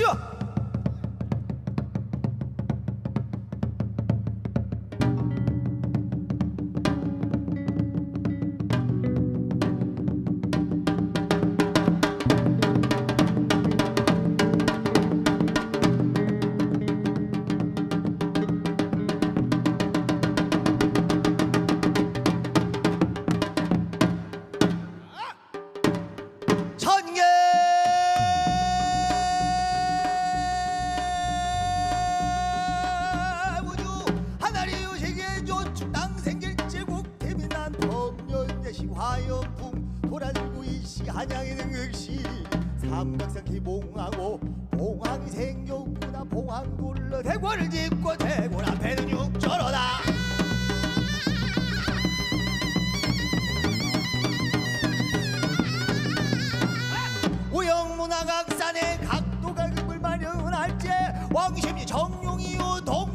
얼 범연대시 화염풍 돌아들고 이시 한양의 능력시. 삼각산 기봉하고 봉황이 생겼구나. 봉황 둘러 대궐을 짓고 대궐 앞에는 육조로다. 우영문화각산의 각도각을 마련할지 왕심리 정용이요 동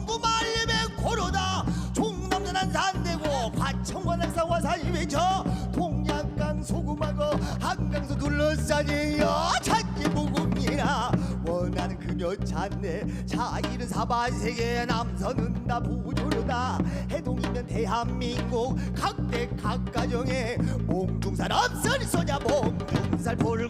둘러싸니여 찾기 무궁이라. 원하는 그녀 찾네. 자기는 사반세계 남서는 다 부조로다. 해동이면 대한민국 각대 각 가정에 몽중살 없으니 소냐 몽중살 풀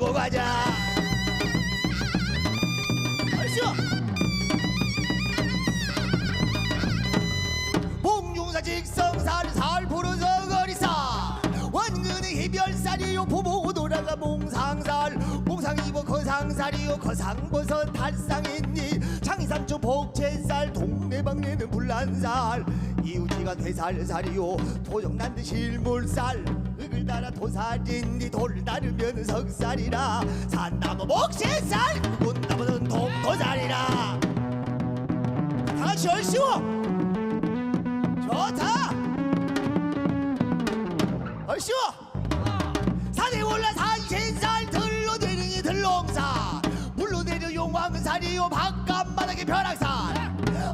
몽상이고 거상살이요. 거상버섯 탈상했니 창이삼초 복채살 동네방네는 불란살. 이웃지간 회살살이요. 도정난드 실물살. 흙을 따라 도살인니 돌 따르면 석살이라. 산나무 목시살 군나무는 동토살이라. 다같이 얼씨워 좋다! 얼씨워 용왕살이요 바깥바닥에 벼락살.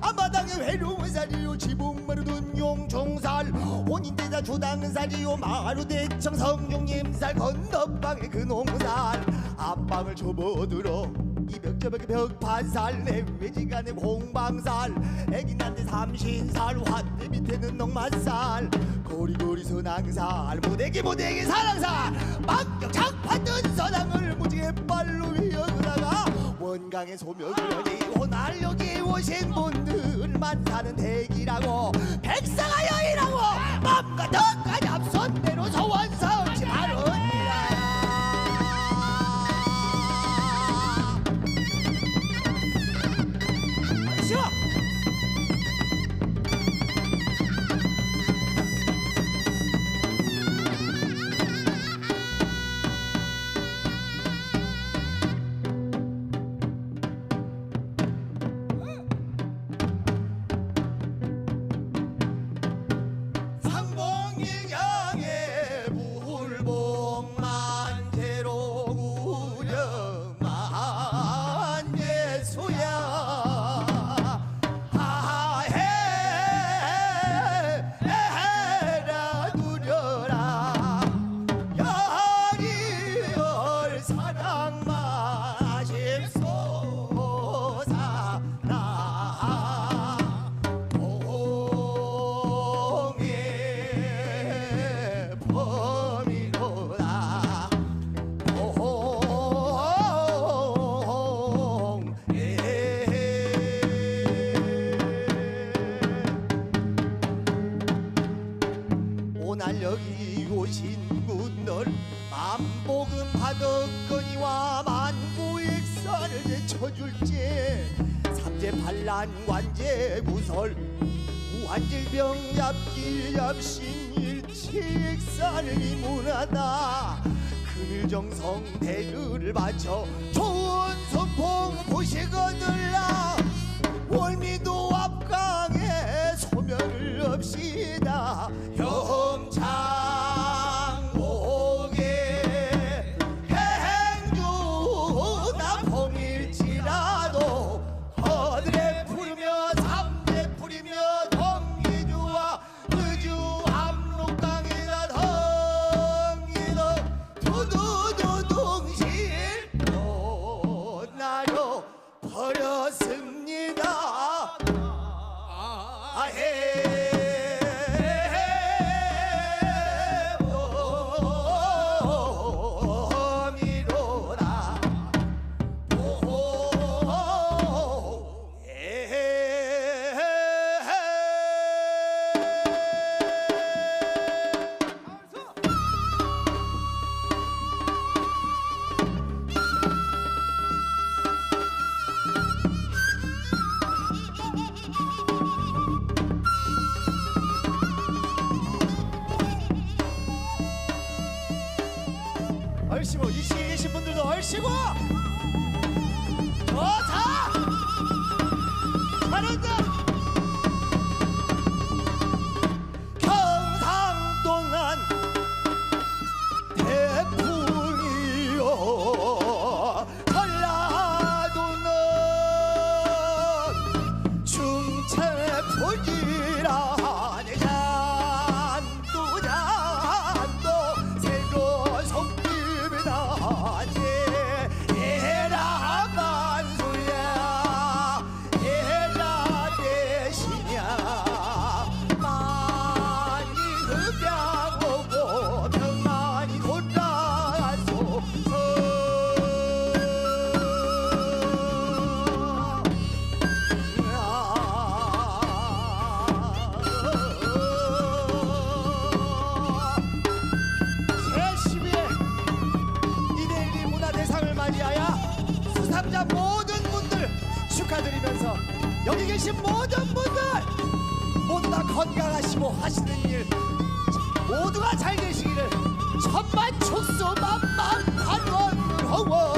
앞바닥에 회룡살이요 지붕마루둔 용중살. 온인대자 주당살이요 마루대청 성중님살 건너방에 근홍살. 앞방을 접어들어 이벽저벽에 벽판살 내외지간에 공방살. 애기난데 삼신살 환대 밑에는 넉맛살. 고리고리 선앙살 무대기 무대기 사랑살. 막격 장판 무지개 발로 소멸이 오날 여기 오신 분들만 사는 대기라고 백사가 여인하고 오날 여기 오신 분들 만복은 받았거니와 만구익사를 제쳐줄지. 삼재 반란 관제 무설 무한질병 칙사를 이문하다. 금일정성 대를 바쳐 좋은 선풍 보시거들라. 월미 도 앞강에 소멸을 없이다 영창 얼씨구 이층에 계신 분들도 얼씨구 좋다! 잘한다! 경상도는 태풍이요 전라도는 중체포지라 계신 모든 분들 모두 다 건강하시고 하시는 일 모두가 잘 되시기를 천만 촉수 만만 환원하고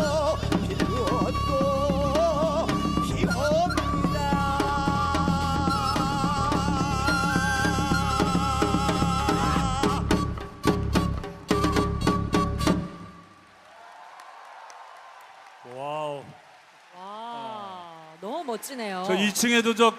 멋지네요. 저 2층에도 저